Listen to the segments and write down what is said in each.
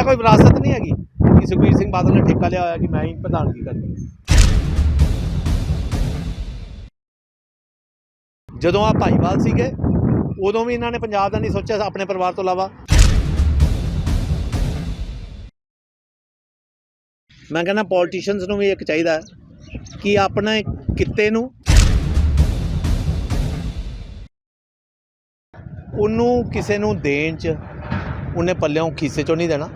ਇਹ ਕੋਈ ਵਿਰਾਸਤ ਨਹੀਂ ਹੈਗੀ। ਕਿ ਸੁਖਬੀਰ ਸਿੰਘ ਬਾਦਲ ਨੇ ਠੇਕਾ ਲਿਆ ਹੋਇਆ ਕਿ ਮੈਂ ਹੀ ਪ੍ਰਧਾਨਗੀ ਕਰਨੀ ਹੈ। ਜਦੋਂ ਆ ਭਾਈਵਾਲ ਸੀਗੇ, ਉਦੋਂ ਵੀ ਇਹਨਾਂ ਨੇ ਪੰਜਾਬ ਦਾ ਨਹੀਂ ਸੋਚਿਆ, ਆਪਣੇ ਪਰਿਵਾਰ ਤੋਂ ਇਲਾਵਾ। ਮੈਂ ਕਹਿੰਦਾ ਪੋਲੀਟੀਸ਼ੀਅਨਸ ਨੂੰ ਵੀ ਇੱਕ ਚਾਹੀਦਾ ਹੈ ਕਿ ਆਪਣੇ ਕਿੱਤੇ ਨੂੰ ਉਹਨੂੰ ਕਿਸੇ ਨੂੰ ਦੇਣ ਚ, ਉਹਨੇ ਪੱਲਿਓਂ ਖੀਸੇ ਚੋਂ ਨਹੀਂ ਦੇਣਾ।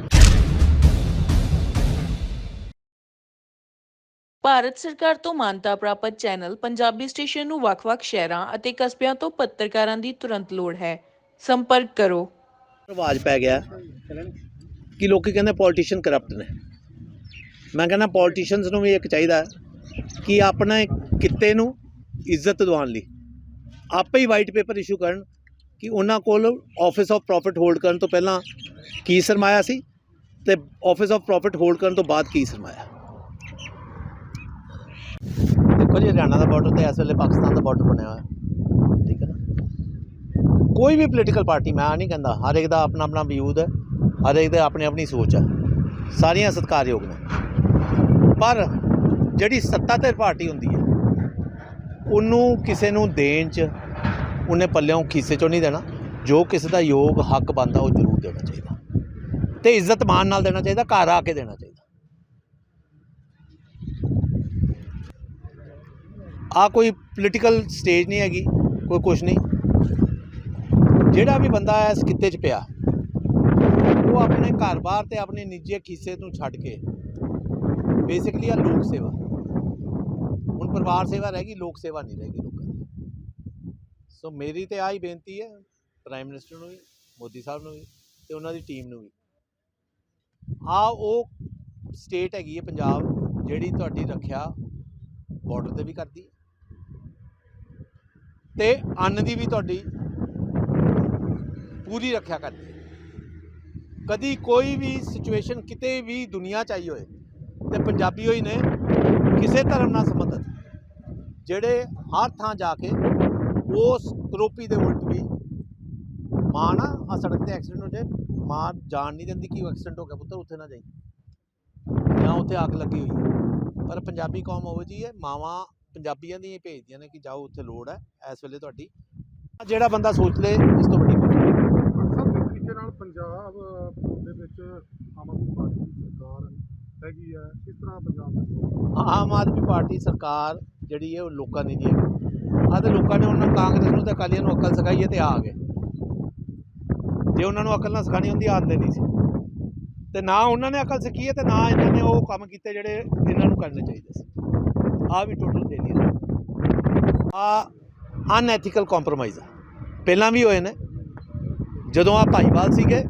ਭਾਰਤ ਸਰਕਾਰ ਤੋਂ ਮਾਨਤਾ ਪ੍ਰਾਪਤ ਚੈਨਲ ਪੰਜਾਬੀ ਸਟੇਸ਼ਨ ਨੂੰ ਵੱਖ-ਵੱਖ ਸ਼ਹਿਰਾਂ ਅਤੇ ਕਸਬਿਆਂ ਤੋਂ ਪੱਤਰਕਾਰਾਂ ਦੀ ਤੁਰੰਤ ਲੋੜ ਹੈ। ਸੰਪਰਕ ਕਰੋ। ਰਿਵਾਜ ਪੈ ਗਿਆ। ਕਿ ਲੋਕੀ ਕਹਿੰਦੇ ਪੋਲੀਟੀਸ਼ੀਅਨ ਕਰਪਟ ਨੇ। ਮੈਂ ਕਹਿੰਦਾ ਪੋਲੀਟੀਸ਼ੀਅਨਸ ਨੂੰ ਵੀ ਇੱਕ ਚਾਹੀਦਾ ਕਿ ਆਪਣੇ ਕਿੱਤੇ ਨੂੰ ਇੱਜ਼ਤ ਦਿਵਾਉਣ ਲਈ। ਆਪੇ ਹੀ ਵਾਈਟ ਪੇਪਰ ਇਸ਼ੂ ਕਰਨ ਕਿ ਉਹਨਾਂ ਕੋਲ ਆਫਿਸ ਆਫ ਪ੍ਰੋਫਿਟ ਹੋਲਡ ਕਰਨ ਤੋਂ ਪਹਿਲਾਂ ਕੀ ਸਰਮਾਇਆ ਸੀ ਤੇ ਆਫਿਸ ਆਫ ਪ੍ਰੋਫਿਟ ਹੋਲਡ ਕਰਨ ਤੋਂ ਬਾਅਦ ਕੀ ਸਰਮਾਇਆ। ਦੇਖੋ ਜੀ, ਹਰਿਆਣਾ ਦਾ ਬਾਰਡਰ ਤੇ ਇਸ ਵੇਲੇ ਪਾਕਿਸਤਾਨ ਦਾ ਬਾਰਡਰ ਬਣਿਆ ਹੋਇਆ। ਠੀਕ ਹੈ ਨਾ? ਕੋਈ ਵੀ ਪੋਲੀਟੀਕਲ ਪਾਰਟੀ ਮੈਂ ਨਹੀਂ ਕਹਿੰਦਾ, ਹਰ ਇੱਕ ਦਾ ਆਪਣਾ ਆਪਣਾ ਵਿਊਦ ਹੈ ਹਰ ਇੱਕ ਦਾ ਆਪਣੀ ਆਪਣੀ ਸੋਚ ਹੈ ਸਾਰੀਆਂ ਸਤਿਕਾਰਯੋਗ ਨੇ। ਪਰ ਜਿਹੜੀ ਸੱਤਾਧਰ ਪਾਰਟੀ ਹੁੰਦੀ ਹੈ, ਉਹਨੂੰ ਕਿਸੇ ਨੂੰ ਦੇਣ ਚ, ਉਹਨੇ ਪੱਲਿਓਂ ਖੀਸੇ ਚੋਂ ਨਹੀਂ ਦੇਣਾ। ਜੋ ਕਿਸੇ ਦਾ ਯੋਗ ਹੱਕ ਬਣਦਾ, ਉਹ ਜ਼ਰੂਰ ਦੇਣਾ ਚਾਹੀਦਾ। ਤੇ ਇੱਜ਼ਤ ਮਾਨ ਨਾਲ ਦੇਣਾ ਚਾਹੀਦਾ, ਘਰ ਆ ਕੇ ਦੇਣਾ ਚਾਹੀਦਾ। ਆ ਕੋਈ ਪੋਲੀਟੀਕਲ ਸਟੇਜ ਨਹੀਂ ਹੈਗੀ, ਕੋਈ ਕੁਛ ਨਹੀਂ। ਜਿਹੜਾ ਵੀ ਬੰਦਾ ਇਸ ਕਿੱਤੇ 'ਚ ਪਿਆ, ਉਹ ਆਪਣੇ ਘਰ-ਬਾਰ ਤੇ ਆਪਣੇ ਨਿੱਜੀ ਖੀਸੇ ਨੂੰ ਛੱਡ ਕੇ ਬੇਸਿਕਲੀ ਆ ਲੋਕ ਸੇਵਾ। ਹੁਣ ਪਰਿਵਾਰ ਸੇਵਾ ਰਹਿ ਗਈ, ਲੋਕ ਸੇਵਾ ਨਹੀਂ ਰਹਿ ਗਈ ਲੋਕਾਂ ਦੀ। ਸੋ ਮੇਰੀ ਤੇ ਆਹੀ ਬੇਨਤੀ ਹੈ ਪ੍ਰਾਈਮ ਮਿਨਿਸਟਰ ਨੂੰ ਵੀ, ਮੋਦੀ ਸਾਹਿਬ ਨੂੰ ਵੀ, ਤੇ ਉਹਨਾਂ ਦੀ ਟੀਮ ਨੂੰ ਵੀ। ਆ ਉਹ ਸਟੇਟ ਹੈਗੀ ਹੈ ਪੰਜਾਬ, ਜਿਹੜੀ ਤੁਹਾਡੀ ਰੱਖਿਆ ਬਾਰਡਰ ਤੇ ਵੀ ਕਰਦੀ ਹੈ। ਤੇ ਅੰਨ ਦੀ ਵੀ ਤੁਹਾਡੀ ਪੂਰੀ ਰੱਖਿਆ ਕਰਦੀ ਕਦੀ ਕੋਈ ਵੀ ਸਿਚੁਏਸ਼ਨ ਕਿਤੇ ਵੀ ਦੁਨੀਆ ਚ ਆਈ ਹੋਏ ਤੇ ਪੰਜਾਬੀ ਹੋਈ ਨੇ, ਕਿਸੇ ਧਰਮ ਨਾਲ ਸੰਬੰਧਿਤ ਜਿਹੜੇ ਹਰ ਥਾਂ ਜਾ ਕੇ ਉਸ ਕਰੋਪੀ ਦੇ ਉਲਟ ਵੀ ਮਾਂ ਨਾ ਆ ਸੜਕ ਤੇ ਐਕਸੀਡੈਂਟ ਹੋ ਜਾਏ ਮਾਂ ਜਾਣ ਨਹੀਂ ਦਿੰਦੀ ਕਿ ਉਹ ਐਕਸੀਡੈਂਟ ਹੋ ਗਿਆ ਪੁੱਤਰ, ਉੱਥੇ ਨਾ ਜਾਈ। ਜਾਂ ਉੱਥੇ ਅੱਗ ਲੱਗੀ ਹੋਈ ਪਰ ਪੰਜਾਬੀ ਕੌਮ ਹੋਵੇ ਜੀ ਇਹ ਮਾਵਾਂ ਪੰਜਾਬੀਆਂ ਦੀਆਂ ਹੀ ਭੇਜਦੀਆਂ ਨੇ ਕਿ ਜਾਓ ਉੱਥੇ ਲੋੜ ਹੈ ਇਸ ਵੇਲੇ ਤੁਹਾਡੀ। ਜਿਹੜਾ ਬੰਦਾ ਸੋਚ ਲੇ ਇਸ ਤੋਂ ਵੱਡੀ ਸਭ ਦੇ ਤਰੀਕੇ ਨਾਲ ਪੰਜਾਬ ਦੇ ਵਿੱਚ ਆਮ ਆਦਮੀ ਪਾਰਟੀ ਦੀ ਸਰਕਾਰ ਹੈਗੀ ਹੈ ਇਸ ਤਰ੍ਹਾਂ ਪੰਜਾਬ ਦੇ ਆਮ ਆਦਮੀ ਪਾਰਟੀ ਸਰਕਾਰ ਜਿਹੜੀ ਹੈ ਉਹ ਲੋਕਾਂ ਦੀ ਨਹੀਂ ਹੈ ਆਹ ਤੇ ਲੋਕਾਂ ਨੇ ਉਹਨਾਂ ਕਾਂਗਰਸ ਨੂੰ ਤੇ ਅਕਾਲੀਆਂ ਨੂੰ ਅਕਲ ਸਿਖਾਈ ਹੈ ਤੇ ਆ ਗਏ। ਜੇ ਉਹਨਾਂ ਨੂੰ ਅਕਲ ਨਾ ਸਿਖਾਣੀ ਹੁੰਦੀ ਆਉਂਦੇ ਨਹੀਂ ਸੀ। ਤੇ ਨਾ ਉਹਨਾਂ ਨੇ ਅਕਲ ਸਿੱਖੀ ਹੈ ਤੇ ਨਾ ਇਹਨਾਂ ਨੇ ਉਹ ਕੰਮ ਕੀਤੇ ਜਿਹੜੇ ਇਹਨਾਂ ਨੂੰ ਕਰਨੇ ਚਾਹੀਦੇ ਸੀ। ਆ ਵੀ ਟੋਟਲ ਫੇਲਿਅਰ ਆ ਅਨਐਥੀਕਲ ਕੰਪਰੋਮਾਈਜ਼ ਆ। ਪਹਿਲਾਂ ਵੀ ਹੋਏ ਨੇ। ਜਦੋਂ ਆ ਭਾਈਵਾਲ ਸੀਗੇ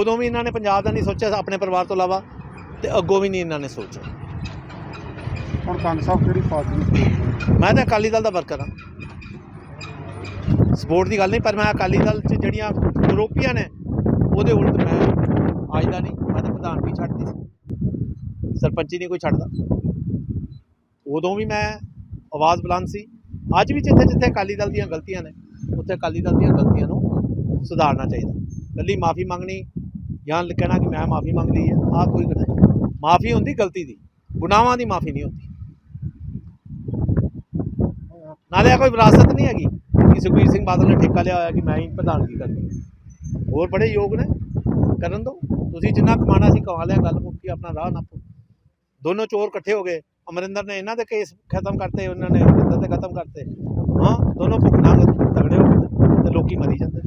ਉਦੋਂ ਵੀ ਇਹਨਾਂ ਨੇ ਪੰਜਾਬ ਦਾ ਨਹੀਂ ਸੋਚਿਆ ਆਪਣੇ ਪਰਿਵਾਰ ਤੋਂ ਇਲਾਵਾ ਤੇ ਅੱਗੋਂ ਵੀ ਨਹੀਂ ਇਹਨਾਂ ਨੇ ਸੋਚਿਆ। ਹੁਣ ਕੰਗ ਸਾਹਿਬ ਕਿਹੜੀ ਪਾਰਟੀ ਮੈਂ ਤਾਂ ਅਕਾਲੀ ਦਲ ਦਾ ਵਰਕਰ ਹਾਂ। ਸਪੋਰਟ ਦੀ ਗੱਲ ਨਹੀਂ ਪਰ ਮੈਂ ਅਕਾਲੀ ਦਲ 'ਚ ਜਿਹੜੀਆਂ ਗਰੋਪੀਆਂ ਨੇ ਉਹਦੇ ਉਲਟ ਮੈਂ ਅੱਜ ਦਾ ਨਹੀਂ। ਮੈਂ ਤਾਂ ਪ੍ਰਧਾਨ ਵੀ ਛੱਡਦੀ ਸੀ। ਸਰਪੰਚੀ ਨਹੀਂ ਕੋਈ ਛੱਡਦਾ। ਉਦੋਂ ਵੀ ਮੈਂ ਆਵਾਜ਼ ਬੁਲੰਦ ਸੀ। ਅੱਜ ਵੀ ਜਿੱਥੇ ਜਿੱਥੇ ਅਕਾਲੀ ਦਲ ਦੀਆਂ ਗਲਤੀਆਂ ਨੇ, ਉੱਥੇ ਅਕਾਲੀ ਦਲ ਦੀਆਂ ਗਲਤੀਆਂ ਨੂੰ ਸੁਧਾਰਨਾ ਚਾਹੀਦਾ। ਕੱਲੀ ਮਾਫੀ ਮੰਗਣੀ ਜਾਂ ਕਹਿਣਾ ਕਿ ਮੈਂ ਮਾਫੀ ਮੰਗ ਲਈ ਹੈ, ਆਹ ਕੋਈ ਗੱਲ ਨਹੀਂ। ਮਾਫੀ ਹੁੰਦੀ ਗਲਤੀ ਦੀ, ਗੁਨਾਹਾਂ ਦੀ ਮਾਫੀ ਨਹੀਂ ਹੁੰਦੀ। ਨਾਲੇ ਕੋਈ ਵਿਰਾਸਤ ਨਹੀਂ ਹੈਗੀ ਕਿ ਸੁਖਬੀਰ ਸਿੰਘ ਬਾਦਲ ਨੇ ਠੇਕਾ ਲਿਆ ਹੋਇਆ ਕਿ ਮੈਂ ਹੀ ਪ੍ਰਧਾਨਗੀ ਕਰਨੀ ਹੈ। ਹੋਰ ਬੜੇ ਯੋਗ ਨੇ। ਕਰਨ ਦੋ। ਤੁਸੀਂ ਜਿੰਨਾ ਕਮਾਣਾ ਸੀ ਕਮਾ ਲਿਆ, ਗੱਲ ਮੁੱਕੀ, ਆਪਣਾ ਰਾਹ ਨੱਪੋ। ਦੋਨੋਂ ਚੋਰ ਇਕੱਠੇ ਹੋ ਗਏ। ਅਮਰਿੰਦਰ ਨੇ ਇਹਨਾਂ ਦੇ ਕੇਸ ਖਤਮ ਕਰਤੇ, ਉਹਨਾਂ ਨੇ ਅਮਰਿੰਦਰ ਤੇ ਖਤਮ ਕਰਤੇ। ਹਾਂ, ਦੋਨੋਂ ਭੁਗਤਾਂ ਤਗੜੇ ਹੋ ਗਏ ਤੇ ਲੋਕੀ ਮਰੀ ਜਾਂਦੇ।